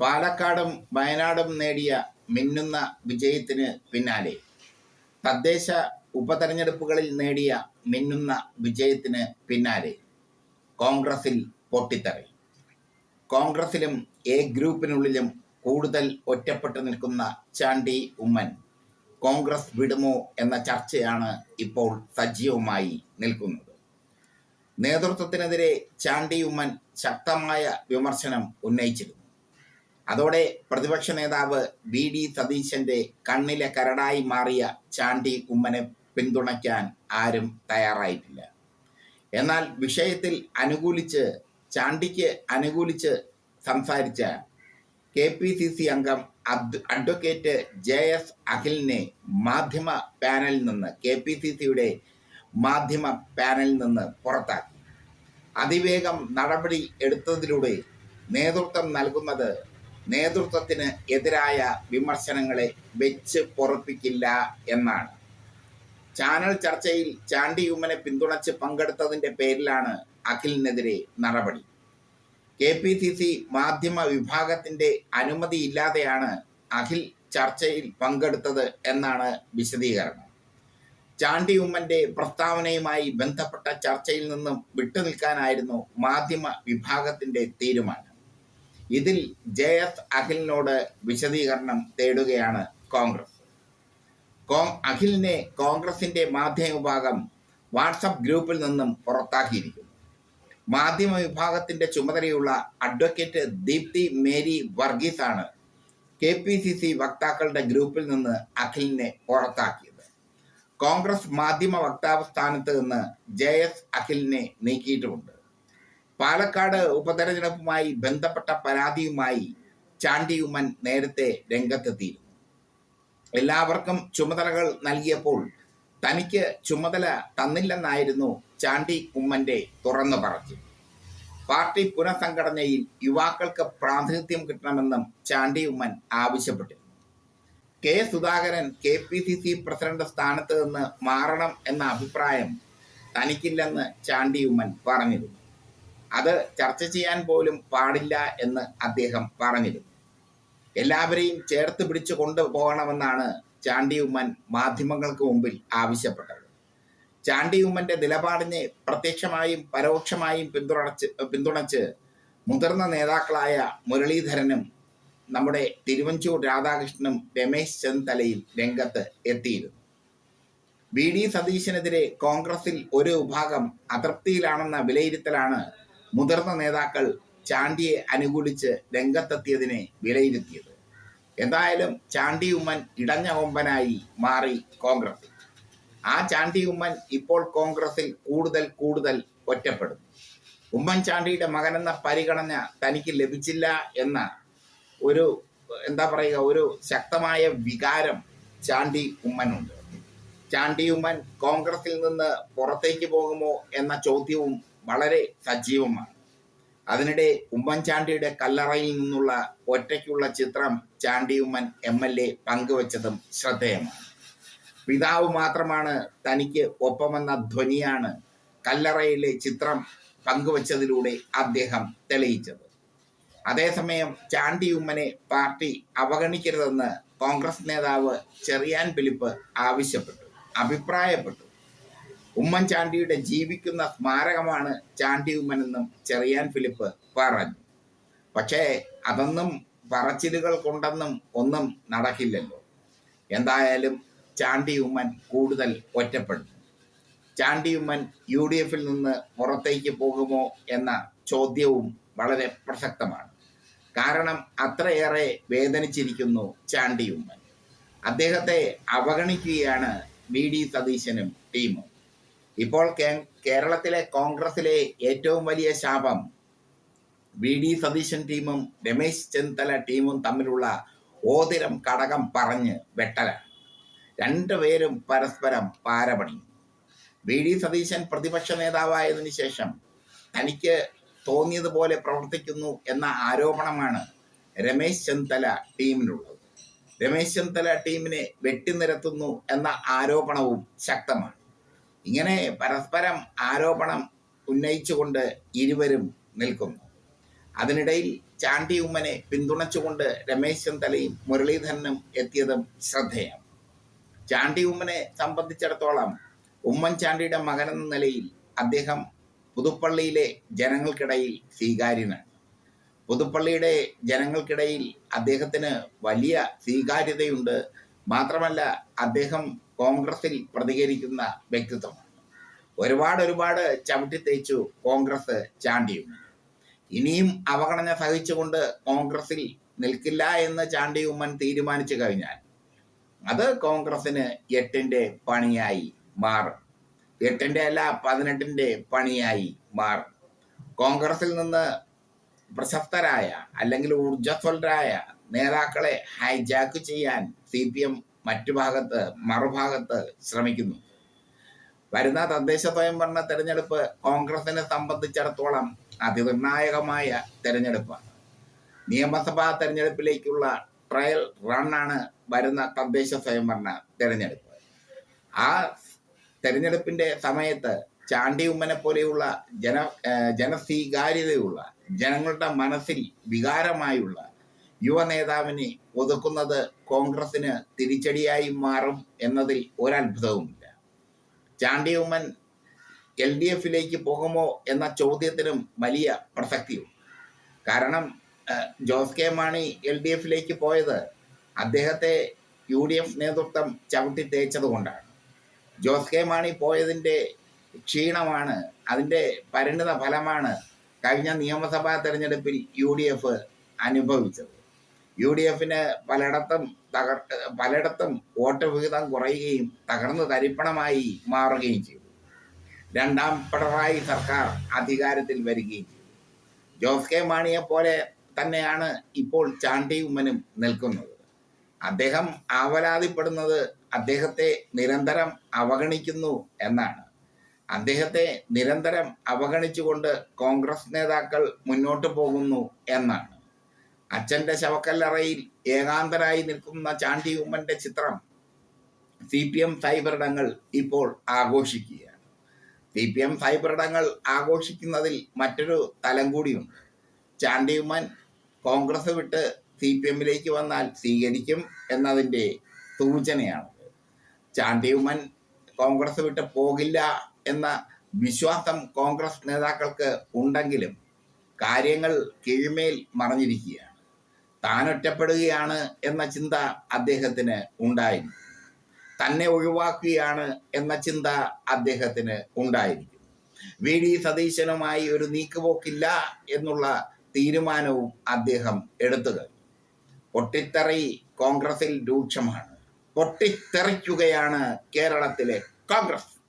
പാലക്കാടും വയനാടും നേടിയ മിന്നുന്ന വിജയത്തിന് പിന്നാലെ തദ്ദേശ ഉപതെരഞ്ഞെടുപ്പുകളിൽ നേടിയ മിന്നുന്ന വിജയത്തിന് പിന്നാലെ കോൺഗ്രസിൽ പൊട്ടിത്തെറി. കോൺഗ്രസിലും എ ഗ്രൂപ്പിനുള്ളിലും കൂടുതൽ ഒറ്റപ്പെട്ടു നിൽക്കുന്ന ചാണ്ടി ഉമ്മൻ കോൺഗ്രസ് വിടുമോ എന്ന ചർച്ചയാണ് ഇപ്പോൾ സജീവമായി നിൽക്കുന്നത്. നേതൃത്വത്തിനെതിരെ ചാണ്ടി ഉമ്മൻ ശക്തമായ വിമർശനം ഉന്നയിച്ചിരുന്നു. അതോടെ പ്രതിപക്ഷ നേതാവ് വി ഡി സതീശന്റെ കണ്ണിലെ കരടായി മാറിയ ചാണ്ടി കുമ്മനെ പിന്തുണയ്ക്കാൻ ആരും തയ്യാറായിട്ടില്ല. എന്നാൽ വിഷയത്തിൽ അനുകൂലിച്ച് ചാണ്ടിക്ക് അനുകൂലിച്ച് സംസാരിച്ച കെ പി സി സി അംഗം അഡ്വക്കേറ്റ് ജെ എസ് അഖിലിനെ മാധ്യമ പാനലിൽ നിന്ന് കെ പി സി സിയുടെ മാധ്യമ പാനലിൽ നിന്ന് പുറത്താക്കി. അതിവേഗം നടപടി എടുത്തതിലൂടെ നേതൃത്വം നൽകുന്നത് നേതൃത്വത്തിന് എതിരായ വിമർശനങ്ങളെ വെച്ച് പൊറപ്പിക്കില്ല എന്നാണ്. ചാനൽ ചർച്ചയിൽ ചാണ്ടി ഉമ്മനെ പിന്തുണച്ച് പങ്കെടുത്തതിന്റെ പേരിലാണ് അഖിലിനെതിരെ നടപടി. കെ പി സി സി മാധ്യമ വിഭാഗത്തിന്റെ അനുമതിയില്ലാതെയാണ് അഖിൽ ചർച്ചയിൽ പങ്കെടുത്തത് എന്നാണ് വിശദീകരണം. ചാണ്ടി ഉമ്മന്റെ പ്രസ്താവനയുമായി ബന്ധപ്പെട്ട ചർച്ചയിൽ നിന്നും വിട്ടുനിൽക്കാനായിരുന്നു മാധ്യമ വിഭാഗത്തിന്റെ തീരുമാനം. ഇതിൽ ജെ എസ് അഖിലിനോട് വിശദീകരണം തേടുകയാണ് കോൺഗ്രസ്. കോ- അഖിലിനെ കോൺഗ്രസിന്റെ മാധ്യമ വിഭാഗം വാട്സപ്പ് ഗ്രൂപ്പിൽ നിന്നും പുറത്താക്കിയിരിക്കുന്നു. മാധ്യമ വിഭാഗത്തിന്റെ ചുമതലയുള്ള അഡ്വക്കേറ്റ് ദീപ്തി മേരി വർഗീസ് ആണ് കെ പി സി സി വക്താക്കളുടെ ഗ്രൂപ്പിൽ നിന്ന് അഖിലിനെ പുറത്താക്കിയത്. കോൺഗ്രസ് മാധ്യമ വക്താവ് സ്ഥാനത്ത് നിന്ന് ജെ എസ് അഖിലിനെ നീക്കിയിട്ടുമുണ്ട്. പാലക്കാട് ഉപതെരഞ്ഞെടുപ്പുമായി ബന്ധപ്പെട്ട പരാതിയുമായി ചാണ്ടി ഉമ്മൻ നേരത്തെ രംഗത്തെത്തിയിരുന്നു. എല്ലാവർക്കും ചുമതലകൾ നൽകിയപ്പോൾ തനിക്ക് ചുമതല തന്നില്ലെന്നായിരുന്നു ചാണ്ടി ഉമ്മന്റെ തുറന്നു പറഞ്ഞു പാർട്ടി പുനഃസംഘടനയിൽ യുവാക്കൾക്ക് പ്രാതിനിധ്യം കിട്ടണമെന്നും ചാണ്ടി ഉമ്മൻ ആവശ്യപ്പെട്ടിരുന്നു. K Sudhakaran K P C C president സ്ഥാനത്ത് നിന്ന് മാറണം എന്ന അഭിപ്രായം തനിക്കില്ലെന്ന് ചാണ്ടി ഉമ്മൻ പറഞ്ഞിരുന്നു. അത് ചർച്ച ചെയ്യാൻ പോലും പാടില്ല എന്ന് അദ്ദേഹം പറഞ്ഞിരുന്നു. എല്ലാവരെയും ചേർത്ത് പിടിച്ചു കൊണ്ടുപോകണമെന്നാണ് ചാണ്ടി ഉമ്മൻ മാധ്യമങ്ങൾക്ക് മുമ്പിൽ ആവശ്യപ്പെട്ടത്. ചാണ്ടി ഉമ്മന്റെ നിലപാടിനെ പ്രത്യക്ഷമായും പരോക്ഷമായും പിന്തുണച്ച് പിന്തുണച്ച് മുതിർന്ന നേതാക്കളായ മുരളീധരനും നമ്മുടെ തിരുവഞ്ചൂർ രാധാകൃഷ്ണനും രമേശ് ചെന്നിത്തലയും രംഗത്ത് എത്തിയിരുന്നു. വി. ഡി. സതീശനെതിരെ കോൺഗ്രസിൽ ഒരു വിഭാഗം അതൃപ്തിയിലാണെന്ന വിലയിരുത്തലാണ് മുതിർന്ന നേതാക്കൾ ചാണ്ടിയെ അനുകൂലിച്ച് രംഗത്തെത്തിയതിനെ വിലയിരുത്തിയത്. എന്തായാലും ചാണ്ടി ഉമ്മൻ ഇടഞ്ഞ കൊമ്പനായി മാറി കോൺഗ്രസ്. ആ ചാണ്ടി ഉമ്മൻ ഇപ്പോൾ കോൺഗ്രസിൽ കൂടുതൽ കൂടുതൽ ഒറ്റപ്പെടുന്നു. ഉമ്മൻചാണ്ടിയുടെ മകനെന്ന പരിഗണന തനിക്ക് ലഭിച്ചില്ല എന്ന ഒരു എന്താ പറയുക ഒരു ശക്തമായ വികാരം ചാണ്ടി ഉമ്മനുണ്ട്. ചാണ്ടി ഉമ്മൻ കോൺഗ്രസിൽ നിന്ന് പുറത്തേക്ക് പോകുമോ എന്ന ചോദ്യവും വളരെ സജീവമാണ്. അതിനിടെ ഉമ്മൻചാണ്ടിയുടെ കല്ലറയിൽ നിന്നുള്ള ഒറ്റയ്ക്കുള്ള ചിത്രം Chandy Oommen M L A പങ്കുവച്ചതും ശ്രദ്ധേയമാണ്. പിതാവ് മാത്രമാണ് തനിക്ക് ഒപ്പമെന്ന ധ്വനിയാണ് കല്ലറയിലെ ചിത്രം പങ്കുവച്ചതിലൂടെ അദ്ദേഹം തെളിയിച്ചത്. അതേസമയം ചാണ്ടി ഉമ്മനെ പാർട്ടി അവഗണിക്കരുതെന്ന് കോൺഗ്രസ് നേതാവ് ചെറിയാൻ ഫിലിപ്പ് ആവശ്യപ്പെട്ടു അഭിപ്രായപ്പെട്ടു. ഉമ്മൻചാണ്ടിയുടെ ജീവിക്കുന്ന സ്മാരകമാണ് ചാണ്ടി ഉമ്മൻ എന്നും ചെറിയാൻ ഫിലിപ്പ് പറഞ്ഞു. പക്ഷേ അതൊന്നും പറച്ചിലുകൾ കൊണ്ടെന്നും ഒന്നും നടക്കില്ലല്ലോ. എന്തായാലും ചാണ്ടി ഉമ്മൻ കൂടുതൽ ഒറ്റപ്പെടുന്നു. ചാണ്ടി ഉമ്മൻ യു ഡി എഫിൽ നിന്ന് പുറത്തേക്ക് പോകുമോ എന്ന ചോദ്യവും വളരെ പ്രസക്തമാണ്. കാരണം അത്രയേറെ വേദനിച്ചിരിക്കുന്നു ചാണ്ടി ഉമ്മൻ. അദ്ദേഹത്തെ അവഗണിക്കുകയാണ് വി ഡി സതീശനും ടീമും. ഇപ്പോൾ കേരളത്തിലെ കോൺഗ്രസിലെ ഏറ്റവും വലിയ ശാപം വി ഡി സതീശൻ ടീമും രമേശ് ചെന്നിത്തല ടീമും തമ്മിലുള്ള ഓതിരം കടകം പറഞ്ഞ് വെട്ടലാണ്. രണ്ടുപേരും പരസ്പരം പാരപണി വി ഡി സതീശൻ പ്രതിപക്ഷ നേതാവായതിനു ശേഷം തനിക്ക് തോന്നിയതുപോലെ പ്രവർത്തിക്കുന്നു എന്ന ആരോപണമാണ് രമേശ് ചെന്നിത്തല ടീമിനുള്ളത്. രമേശ് ചെന്നിത്തല ടീമിനെ വെട്ടിനിരത്തുന്നു എന്ന ആരോപണവും ശക്തമാണ്. ഇങ്ങനെ പരസ്പരം ആരോപണം ഉന്നയിച്ചുകൊണ്ട് ഇരുവരും നിൽക്കുന്നു. അതിനിടയിൽ ചാണ്ടി ഉമ്മനെ പിന്തുണച്ചുകൊണ്ട് രമേശ് ചെന്നിത്തലയും മുരളീധരനും എത്തിയതും ശ്രദ്ധേയം. ചാണ്ടി ഉമ്മനെ സംബന്ധിച്ചിടത്തോളം ഉമ്മൻചാണ്ടിയുടെ മകനെന്ന നിലയിൽ അദ്ദേഹം പുതുപ്പള്ളിയിലെ ജനങ്ങൾക്കിടയിൽ സ്വീകാര്യനാണ്. പുതുപ്പള്ളിയുടെ ജനങ്ങൾക്കിടയിൽ അദ്ദേഹത്തിന് വലിയ സ്വീകാര്യതയുണ്ട്. മാത്രമല്ല അദ്ദേഹം കോൺഗ്രസിൽ പ്രതികരിക്കുന്ന വ്യക്തിത്വമാണ് ഒരുപാട് ഒരുപാട് ചവിട്ടി തേച്ചു കോൺഗ്രസ് ചാണ്ടിയും ഇനിയും അവഗണന സഹിച്ചുകൊണ്ട് കോൺഗ്രസിൽ നിൽക്കില്ല എന്ന് ചാണ്ടി ഉമ്മൻ തീരുമാനിച്ചു കഴിഞ്ഞാൽ അത് കോൺഗ്രസിന് എട്ടിന്റെ പണിയായി മാറും. എട്ടിന്റെ അല്ല പതിനെട്ടിന്റെ പണിയായി മാറും. കോൺഗ്രസിൽ നിന്ന് പ്രശസ്തരായ അല്ലെങ്കിൽ ഊർജസ്വലരായ നേതാക്കളെ ഹൈജാക്ക് ചെയ്യാൻ സി പി എം മറ്റു ഭാഗത്ത് മറുഭാഗത്ത് ശ്രമിക്കുന്നു. വരുന്ന തദ്ദേശ സ്വയംഭരണ തെരഞ്ഞെടുപ്പ് കോൺഗ്രസിനെ സംബന്ധിച്ചിടത്തോളം അതിനിർണായകമായ തെരഞ്ഞെടുപ്പാണ്. നിയമസഭാ തെരഞ്ഞെടുപ്പിലേക്കുള്ള ട്രയൽ റണ്ണാണ് വരുന്ന തദ്ദേശ സ്വയംഭരണ തെരഞ്ഞെടുപ്പ്. ആ തെരഞ്ഞെടുപ്പിന്റെ സമയത്ത് ചാണ്ടി ഉമ്മനെ പോലെയുള്ള ജന ജനസ്വീകാര്യതയുള്ള ജനങ്ങളുടെ മനസ്സിൽ വികാരമായുള്ള യുവ നേതാവിനെ ഒതുക്കുന്നത് കോൺഗ്രസിന് തിരിച്ചടിയായി മാറും എന്നതിൽ ഒരത്ഭുതവുമില്ല. ചാണ്ടി ഉമ്മൻ എൽ ഡി എഫിലേക്ക് പോകുമോ എന്ന ചോദ്യത്തിനും വലിയ പ്രസക്തിയുണ്ട്. കാരണം Jose K Mani L D എഫിലേക്ക് പോയത് അദ്ദേഹത്തെ യു ഡി എഫ് നേതൃത്വം ചവിട്ടി തേച്ചത് കൊണ്ടാണ്. ജോസ് കെ മാണി പോയതിന്റെ ക്ഷീണമാണ് അതിന്റെ പരിണിത ഫലമാണ് കഴിഞ്ഞ നിയമസഭാ തെരഞ്ഞെടുപ്പിൽ യു ഡി എഫ് അനുഭവിച്ചത്. യു ഡി എഫിന് പലയിടത്തും തകർ പലയിടത്തും വോട്ട് വിഹിതം കുറയുകയും തകർന്നു തരിപ്പണമായി മാറുകയും ചെയ്തു. രണ്ടാം പിണറായി സർക്കാർ അധികാരത്തിൽ വരികയും ചെയ്തു. ജോസ് കെ മാണിയെ പോലെ തന്നെയാണ് ഇപ്പോൾ ചാണ്ടി ഉമ്മനും നിൽക്കുന്നത്. അദ്ദേഹം ആവലാതിപ്പെടുന്നത് അദ്ദേഹത്തെ നിരന്തരം അവഗണിക്കുന്നു എന്നാണ്. അദ്ദേഹത്തെ നിരന്തരം അവഗണിച്ചുകൊണ്ട് കോൺഗ്രസ് നേതാക്കൾ മുന്നോട്ട് പോകുന്നു എന്നാണ്. അച്ഛന്റെ ശവക്കല്ലറയിൽ ഏകാന്തരായി നിൽക്കുന്ന ചാണ്ടി ഉമ്മന്റെ ചിത്രം സി പി എം സൈബറിടങ്ങൾ ഇപ്പോൾ ആഘോഷിക്കുകയാണ്. സി പി എം സൈബറിടങ്ങൾ ആഘോഷിക്കുന്നതിൽ മറ്റൊരു തലം കൂടിയുണ്ട്. ചാണ്ടി ഉമ്മൻ കോൺഗ്രസ് വിട്ട് സി പി എമ്മിലേക്ക് വന്നാൽ സ്വീകരിക്കും എന്നതിന്റെ സൂചനയാണ്. ചാണ്ടി ഉമ്മൻ കോൺഗ്രസ് വിട്ട് പോകില്ല എന്ന വിശ്വാസം കോൺഗ്രസ് നേതാക്കൾക്ക് ഉണ്ടെങ്കിലും കാര്യങ്ങൾ കീഴ്മേൽ മറഞ്ഞിരിക്കുകയാണ്. താൻ ഒറ്റപ്പെടുകയാണ് എന്ന ചിന്ത അദ്ദേഹത്തിന് ഉണ്ടായിരിക്കും തന്നെ ഒഴിവാക്കുകയാണ് എന്ന ചിന്ത അദ്ദേഹത്തിന് ഉണ്ടായിരിക്കും. വി. ഡി. സതീശനുമായി ഒരു നീക്കുപോക്കില്ല എന്നുള്ള തീരുമാനവും അദ്ദേഹം എടുത്തു കഴിഞ്ഞു. പൊട്ടിത്തെറി കോൺഗ്രസിൽ രൂക്ഷമാണ്. പൊട്ടിത്തെറിക്കുകയാണ് കേരളത്തിലെ കോൺഗ്രസ്.